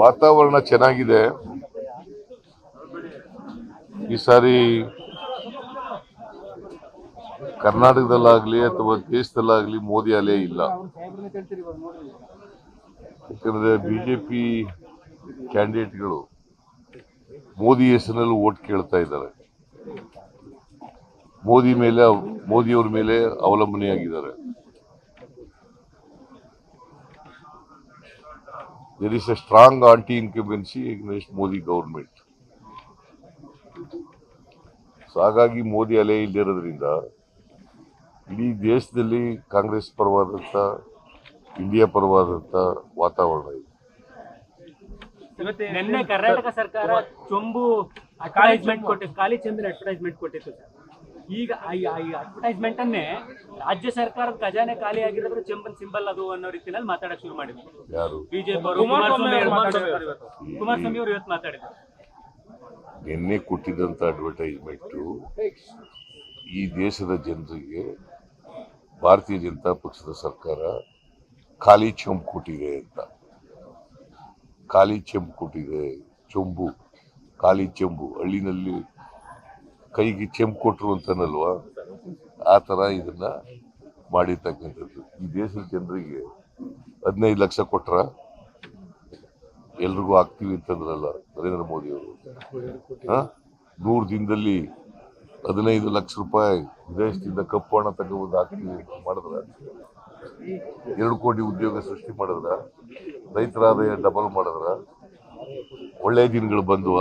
ವಾತಾವರಣ ಚೆನ್ನಾಗಿದೆ. ಈ ಸಾರಿ ಕರ್ನಾಟಕದಲ್ಲಾಗ್ಲಿ ಅಥವಾ ದೇಶದಲ್ಲಾಗ್ಲಿ ಮೋದಿ ಅಲೆ ಇಲ್ಲ. ಯಾಕಂದ್ರೆ ಬಿಜೆಪಿ ಕ್ಯಾಂಡಿಡೇಟ್ಗಳು ಮೋದಿ ಹೆಸರಿನಲ್ಲಿ ಓಟ್ ಕೇಳ್ತಾ ಇದ್ದಾರೆ. ಮೋದಿ ಮೇಲೆ, ಮೋದಿಯವ್ರ ಮೇಲೆ ಅವಲಂಬನೆಯಾಗಿದ್ದಾರೆ. There is a strong anti-incumbency against Modi government. So ಹಾಗಾಗಿ ಮೋದಿ ಅಲೆ ಇಲ್ಲಿರೋದ್ರಿಂದ ಇಡೀ ದೇಶದಲ್ಲಿ ಕಾಂಗ್ರೆಸ್ ಪರವಾದಂಥ ಇಂಡಿಯಾ ಪರವಾದಂಥ ವಾತಾವರಣ ಇದೆ. ನಿನ್ನೆ ಕರ್ನಾಟಕ ಸರ್ಕಾರ ಚೊಂಬು ಅಡ್ವರ್ಟೈಸ್ಮೆಂಟ್ ಕೊಟ್ಟಿತ್ತು ಚಂದ್ರ ಅಡ್ವರ್ಟೈಸ್ಮೆಂಟ್ ಕೊಟ್ಟಿತ್ತು ಈಗ ಈ ಅಡ್ವರ್ಟೈಸ್ಮೆಂಟ್ ಅನ್ನೇ ರಾಜ್ಯ ಸರ್ಕಾರದ ಖಜಾನೆ ಖಾಲಿ ಆಗಿರೋದ್ರೆ ಚೆಂಬನ್ ಸಿಂಬಲ್ ಅದು ಅನ್ನೋ ರೀತಿಯಲ್ಲಿ ಮಾತಾಡಕ್ ಶುರು ಮಾಡಿದ್ರು. ಯಾರು? ಬಿಜೆಪಿ ಅವರು ಕುಮಾರಸ್ವಾಮಿ ಅವರು ಇವತ್ತು. ಮಾತಾಡಿದ್ರು. ನಿನ್ನೆ ಕೊಟ್ಟಿದ್ದಂಥ ಅಡ್ವರ್ಟೈಸ್ಮೆಂಟ್ ಈ ದೇಶದ ಜನರಿಗೆ ಭಾರತೀಯ ಜನತಾ ಪಕ್ಷದ ಸರ್ಕಾರ ಖಾಲಿ ಚೊಂಬು ಕೊಟ್ಟಿದೆ ಅಂತ. ಖಾಲಿ ಚೆಂಬು ಕೊಟ್ಟಿದೆ ಚೊಂಬು ಖಾಲಿ ಚೆಂಬು ಹಳ್ಳಿನಲ್ಲಿ ಕೈಗೆ ಕೆಂಪು ಕೊಟ್ಟರು ಅಂತನಲ್ವಾ? ಆ ಥರ ಇದನ್ನ ಮಾಡಿರ್ತಕ್ಕಂಥದ್ದು. ಈ ದೇಶದ ಜನರಿಗೆ ಹದಿನೈದು ಲಕ್ಷ ಕೊಟ್ರ ಎಲ್ರಿಗೂ ಆಗ್ತೀವಿ ಅಂತಂದ್ರಲ್ಲ ನರೇಂದ್ರ ಮೋದಿ ಅವರು. ನೂರು ದಿನದಲ್ಲಿ ಹದಿನೈದು ಲಕ್ಷ ರೂಪಾಯಿ ವಿದೇಶದಿಂದ ಕಪ್ಪು ಹಣ ತಗೊಬಂದು ಹಾಕ್ತೀವಿ ಅಂತ ಮಾಡಿದ್ರ? ಎರಡು ಕೋಟಿ ಉದ್ಯೋಗ ಸೃಷ್ಟಿ ಮಾಡಿದ್ರ? ರೈತರ ಆದಾಯ ಡಬಲ್ ಮಾಡಿದ್ರ? ಒಳ್ಳೆ ದಿನಗಳು ಬಂದುವ.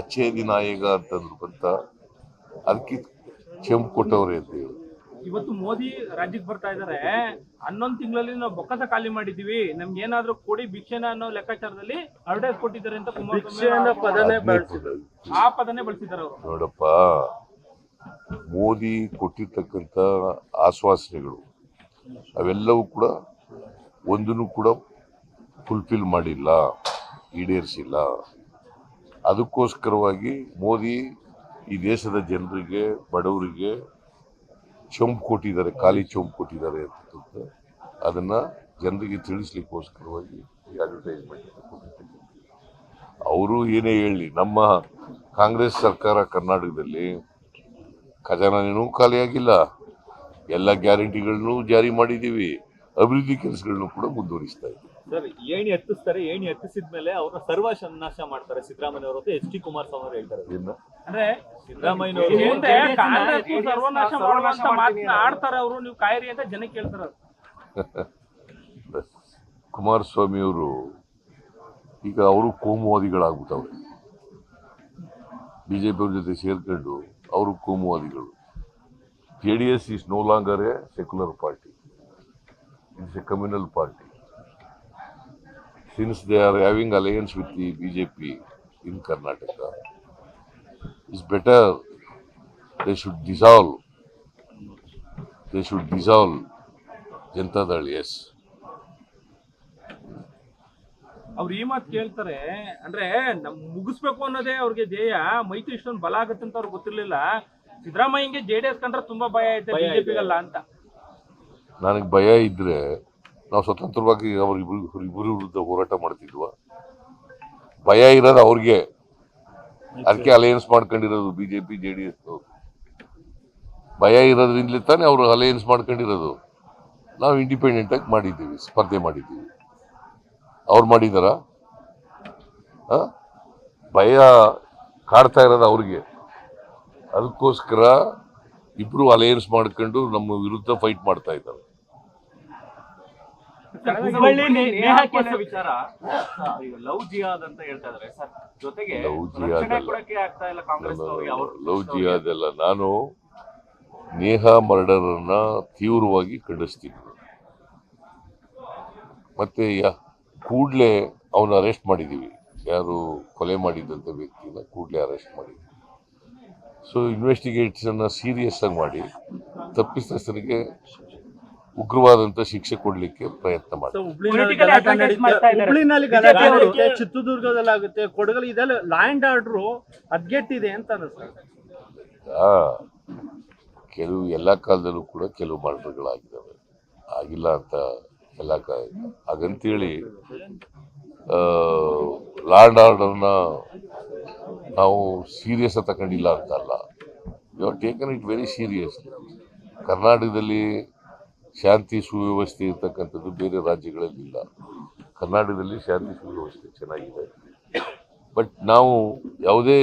ಅಚ್ಚೇ ದಿನ ಈಗ ಅಂತಂದ್ರು ಅಂತ ಅದಕ್ಕೆ ಕೆಂಪು ಕೊಟ್ಟವ್ರೆ ಅಂತ ಹೇಳಿ. ಇವತ್ತು ಮೋದಿ ರಾಜ್ಯಕ್ಕೆ ಬರ್ತಾ ಇದಾರೆ. ಹನ್ನೊಂದು ತಿಂಗಳಲ್ಲಿ ನಾವು ಬೊಕ್ಕಸ ಖಾಲಿ ಮಾಡಿದೀವಿ. ನಮ್ಗೆ ಏನಾದ್ರೂ ಕೊಡಿ ಭಿಕ್ಷೆನ ಅನ್ನೋ ಲೆಕ್ಕಾಚಾರದಲ್ಲಿ ಅಡ್ವರ್ಟೈಸ್ ಕೊಟ್ಟಿದ್ದಾರೆ ಅಂತ ಕುಮಾರಸ್ವಾಮಿ ಅವರು. ಅದನ್ನೇ ಆ ಪದನೇ ಬಳಸಿದ್ದಾರೆ ಅವರು. ನೋಡಪ್ಪ ಮೋದಿ ಕೊಟ್ಟಿರ್ತಕ್ಕಂಥ ಆಶ್ವಾಸನೆಗಳು ಅವೆಲ್ಲವೂ ಕೂಡ ಒಂದನ್ನು ಕೂಡ ಫುಲ್ಫಿಲ್ ಮಾಡಿಲ್ಲ. ಈಡೇರಿಸಿಲ್ಲ. ಅದಕ್ಕೋಸ್ಕರವಾಗಿ ಮೋದಿ ಈ ದೇಶದ ಜನರಿಗೆ, ಬಡವರಿಗೆ ಚೊಂಬು ಕೊಟ್ಟಿದ್ದಾರೆ, ಖಾಲಿ ಚೊಂಬು ಕೊಟ್ಟಿದ್ದಾರೆ ಅಂತ ಅದನ್ನು ಜನರಿಗೆ ತಿಳಿಸ್ಲಿಕ್ಕೋಸ್ಕರವಾಗಿ ಈ ಅಡ್ವರ್ಟೈಸ್ಮೆಂಟ್ ಅವರು ಏನೇ ಹೇಳಿ, ನಮ್ಮ ಕಾಂಗ್ರೆಸ್ ಸರ್ಕಾರ ಕರ್ನಾಟಕದಲ್ಲಿ ಖಜಾನೆನೂ ಖಾಲಿಯಾಗಿಲ್ಲ ಎಲ್ಲ ಗ್ಯಾರಂಟಿಗಳನ್ನೂ ಜಾರಿ ಮಾಡಿದ್ದೀವಿ. ಅಭಿವೃದ್ಧಿ ಕೆಲಸಗಳನ್ನು ಕೂಡ ಮುಂದುವರಿಸ್ತಾ ಇದ್ದೀವಿ. ಸರ್ ಏಣಿ ಎತ್ತಿಸ್ತಾರೆ ಏಣಿ ಎತ್ತಿಸಿದ ಮೇಲೆ ಸರ್ವ ಸನ್ನಾಶ ಮಾಡ್ತಾರೆ. ಸಿದ್ದರಾಮಯ್ಯ ಅವರು ಅಂತ ಎಚ್ ಡಿ ಕುಮಾರಸ್ವಾಮಿ ಅವರು ಹೇಳ್ತಾರೆ. ಅಂದ್ರೆ ಸಿದ್ದರಾಮಯ್ಯ ಅವರು ಮುಂದೆ ಕಾಂಗ್ರೆಸ್ ಸರ್ವನಾಶ ಮಾಡುವಂತ ಮಾತನ್ನ ಆಡ್ತಾರೆ ಅವರು. ನೀವು ಕಾಯಿರಿ ಅಂತ ಜನ ಹೇಳ್ತಾರೆ ಕುಮಾರಸ್ವಾಮಿ ಅವರು ಈಗ ಅವರು ಕೋಮುವಾದಿಗಳಾಗ್ಬಿಟ್ಟವ್ರೆ. ಬಿಜೆಪಿ ಅವ್ರ ಜೊತೆ ಸೇರ್ಕೊಂಡು ಅವರು ಕೋಮುವಾದಿಗಳು. J D S is no longer a secular party it's a communal party since they are having alliance with the BJP in Karnataka is better they should dissolve they should dissolve Janata Dal S ಅವ್ರು ಈ ಮಾತು ಕೇಳ್ತಾರೆ ಅಂದ್ರೆ ನಮ್ ಮುಗಿಸ್ಬೇಕು ಅನ್ನೋದೇ ಅವ್ರಿಗೆ ಧ್ಯೇಯ ಮೈತ್ರಿ ಇಷ್ಟೊಂದು ಬಲ ಆಗುತ್ತೆ ಅಂತ ಅವ್ರಿಗೆ ಗೊತ್ತಿರಲಿಲ್ಲ. ಸಿದ್ದರಾಮಯ್ಯಂಗೆ ಜೆ ಡಿ ಎಸ್ ಕಂಡ್ರೆ ತುಂಬಾ ಭಯ ಐತೆ. ಬಿಜೆಪಿಗಲ್ಲ ಅಂತ. ನನಗೆ ಭಯ ಇದ್ರೆ ನಾವು ಸ್ವತಂತ್ರವಾಗಿ ಅವ್ರ ಇಬ್ಬರು ವಿರುದ್ಧ ಹೋರಾಟ ಮಾಡ್ತಿದ್ವ. ಭಯ ಇರೋದು ಅವ್ರಿಗೆ. ಅದಕ್ಕೆ ಅಲಯನ್ಸ್ ಮಾಡ್ಕೊಂಡಿರೋದು ಬಿಜೆಪಿ ಜೆ ಡಿ ಎಸ್ ಭಯ ಇರೋದ್ರಿಂದಲೇ ತಾನೇ ಅವರು ಅಲಯನ್ಸ್ ಮಾಡ್ಕೊಂಡಿರೋದು. ನಾವು ಇಂಡಿಪೆಂಡೆಂಟ್ ಆಗಿ ಮಾಡಿದ್ದೀವಿ, ಸ್ಪರ್ಧೆ ಮಾಡಿದ್ದೀವಿ. ಅವ್ರು ಮಾಡಿದಾರ? ಭಯ ಕಾಡ್ತಾ ಇರೋದು ಅವ್ರಿಗೆ. ಅದಕ್ಕೋಸ್ಕರ ಇಬ್ರು ಅಲಯನ್ಸ್ ಮಾಡ್ಕೊಂಡು ನಮ್ಮ ವಿರುದ್ಧ ಫೈಟ್ ಮಾಡ್ತಾ ಇದ್ದಾರೆ ಹುಬ್ಬಳ್ಳಿ ನೇ- ನೇಹಾ ಕೇಸ್ ವಿಚಾರ ಲವ್ ಜಿಹಾದ್ ಅಂತ ಹೇಳ್ತಾ ಇದಾರೆ. ಸರ್ ಜೊತೆಗೆ ಲವ್. ಆಗ್ತಾ ಇಲ್ಲ ಕಾಂಗ್ರೆಸ್ ಎಲ್ಲ ನಾನು ನೇಹ ಮರ್ಡರ್ ಅನ್ನ ತೀವ್ರವಾಗಿ ಖಂಡಿಸ್ತೀನಿ. ಮತ್ತೆ ಯಾ- ಕೂಡ್ಲೇ ಅವನ ಅರೆಸ್ಟ್ ಮಾಡಿದೀವಿ. ಯಾರು ಕೊಲೆ ಮಾಡಿದಂತ ವ್ಯಕ್ತಿನ ಕೂಡಲೇ ಅರೆಸ್ಟ್ ಮಾಡಿದ್ವಿ. ಸೊ ಇನ್ವೆಸ್ಟಿಗೇಟ್ಸ್ ಅನ್ನ ಸೀರಿಯಸ್ ಆಗಿ ಮಾಡಿ ತಪ್ಪಿತಸ್ಥರಿಗೆ ಉಗ್ರವಾದಂಥ ಶಿಕ್ಷೆ ಕೊಡಲಿಕ್ಕೆ ಪ್ರಯತ್ನ ಮಾಡ್ತಾರೆ. ಚಿತ್ರದುರ್ಗದಲ್ಲಿ ಆಗುತ್ತೆ ಕೊಡಗಲ್ಲಿ ಇದೆಲ್ಲ ಲ್ಯಾಂಡ್ ಆರ್ಡ್ರು ಅದ್ಗೆಟ್ಟಿದೆ ಅಂತ ಕೆಲವು ಎಲ್ಲ ಕಾಲದಲ್ಲೂ ಕೂಡ ಕೆಲವು ಮರ್ಡರ್ಗಳಾಗಿದ್ದಾವೆ ಆಗಿಲ್ಲ ಅಂತ ಎಲ್ಲ ಕಾ ಹಾಗಂತೇಳಿ ಲ್ಯಾಂಡ್ ಆರ್ಡರ್ನ ನಾವು ಸೀರಿಯಸ್ ತಗೊಂಡಿಲ್ಲ ಅಂತ ಅಲ್ಲ. You are taken it very serious ಕರ್ನಾಟಕದಲ್ಲಿ ಶಾಂತಿ ಸುವ್ಯವಸ್ಥೆ ಇರ್ತಕ್ಕಂಥದ್ದು ಬೇರೆ ರಾಜ್ಯಗಳಲ್ಲಿ ಇಲ್ಲ ಕರ್ನಾಟಕದಲ್ಲಿ ಶಾಂತಿ ಸುವ್ಯವಸ್ಥೆ ಚೆನ್ನಾಗಿದೆ. ಬಟ್ ನಾವು ಯಾವುದೇ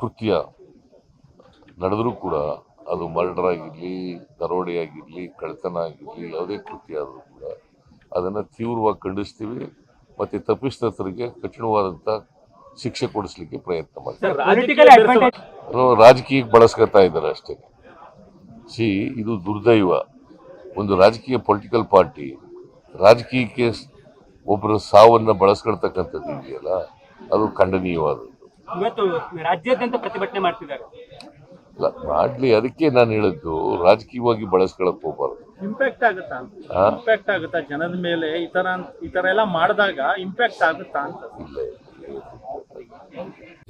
ಕೃತ್ಯ ನಡೆದರೂ ಕೂಡ ಅದು ಮರ್ಡರ್ ಆಗಿರಲಿ ದರೋಡೆ ಆಗಿರಲಿ ಕಳ್ತನ ಆಗಿರಲಿ ಯಾವುದೇ ಕೃತ್ಯ ಆದರೂ ಕೂಡ ಅದನ್ನು ತೀವ್ರವಾಗಿ ಖಂಡಿಸ್ತೀವಿ ಮತ್ತು ತಪ್ಪಿಸ್ತರಿಗೆ ಕಠಿಣವಾದಂಥ ಶಿಕ್ಷೆ ಕೊಡಿಸ್ಲಿಕ್ಕೆ ಪ್ರಯತ್ನ ಮಾಡ್ತೀವಿ. ರಾಜಕೀಯಕ್ಕೆ ಬಳಸ್ಕೊತಾ ಇದ್ದಾರೆ ಅಷ್ಟೇ. ಸಿ ಇದು ದುರ್ದೈವ. ಒಂದು ರಾಜಕೀಯ ಪೊಲಿಟಿಕಲ್ ಪಾರ್ಟಿ ರಾಜಕೀಯಕ್ಕೆ ಒಬ್ಬರ ಸಾವನ್ನು ಬಳಸ್ಕೊಳ್ತಕ್ಕಂಥದ್ದು ಇದೆಯಲ್ಲ ಅದು ಖಂಡನೀಯವಾದದ್ದು. ಇವತ್ತು ರಾಜ್ಯಾದ್ಯಂತ ಪ್ರತಿಭಟನೆ ಮಾಡ್ತಿದ್ದಾರೆ. ಅಲ್ಲ ಮಾಡಲಿ ಅದಕ್ಕೆ ನಾನು ಹೇಳಿದ್ದು ರಾಜಕೀಯವಾಗಿ ಬಳಸ್ಕೊಳಕ್ ಹೋಗ್ಬಾರ್ದು. ಇಂಪ್ಯಾಕ್ಟ್ ಆಗುತ್ತಾ? ಇಂಪ್ಯಾಕ್ಟ್ ಆಗುತ್ತಾ? ಜನದ ಮೇಲೆ ಈ ತರ ಈ ತರ ಎಲ್ಲ ಮಾಡಿದಾಗ ಇಂಪ್ಯಾಕ್ಟ್ ಆಗುತ್ತಾ ಅಂತ? ಇಲ್ಲ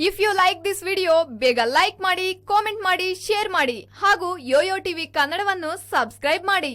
if you like this video ಬೇಗ ಲೈಕ್ ಮಾಡಿ ಕಾಮೆಂಟ್ ಮಾಡಿ ಶೇರ್ ಮಾಡಿ ಹಾಗೂ ಯೋಯೋ ಟಿವಿ ಕನ್ನಡವನ್ನು ಸಬ್ಸ್ಕ್ರೈಬ್ ಮಾಡಿ.